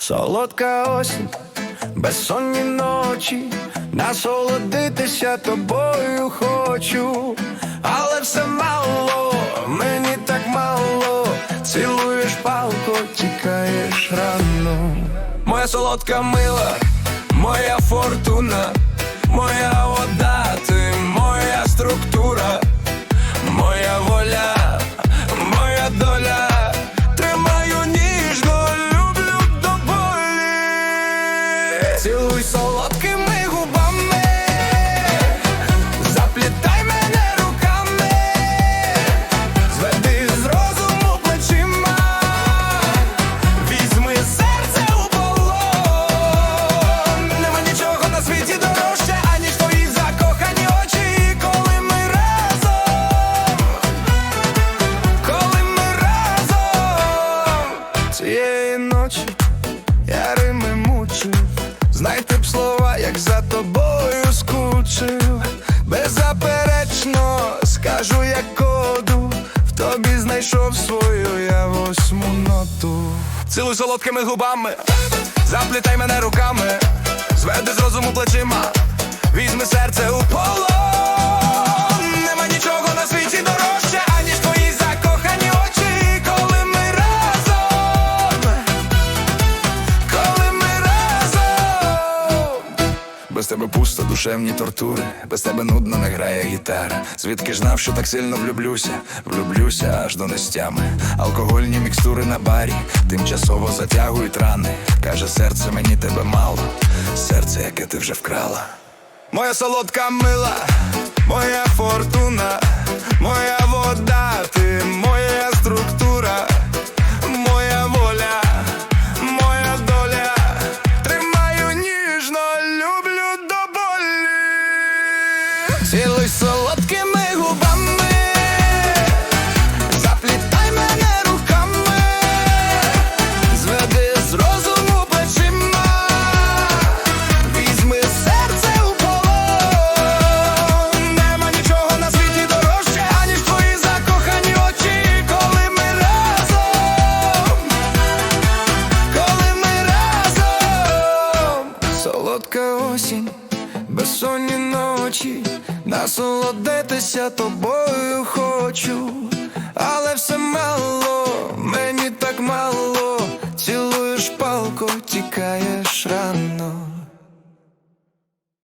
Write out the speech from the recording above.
Солодка осінь, безсонні ночі, насолодитися тобою хочу, але все мало, мені так мало, цілуєш палко, тікаєш рано. Моя солодка мила, моя фортуна, моя вода, Цілуй солодкими губами, заплітай мене руками, зведи з розуму плечима, візьми серце у полон. Нема нічого на світі дорожче, аніж твої закохані очі, коли ми разом, коли ми разом коду, в тобі знайшов свою я восьму ноту. Цілуй солодкими губами, заплітай мене руками, зведи з розуму плечима, візьми серце тебе пусто, душевні тортури, без тебе нудно не грає гітара. Звідки ж знав, що так сильно влюблюся, влюблюся аж до нестями. Алкогольні мікстури на барі, тимчасово затягують рани. Каже, серце мені тебе мало, серце, яке ти вже вкрала. Моя солодка мила, Цілуй безсонні ночі, насолодитися тобою хочу, але все мало, мені так мало, цілуєш палку, тікаєш рано.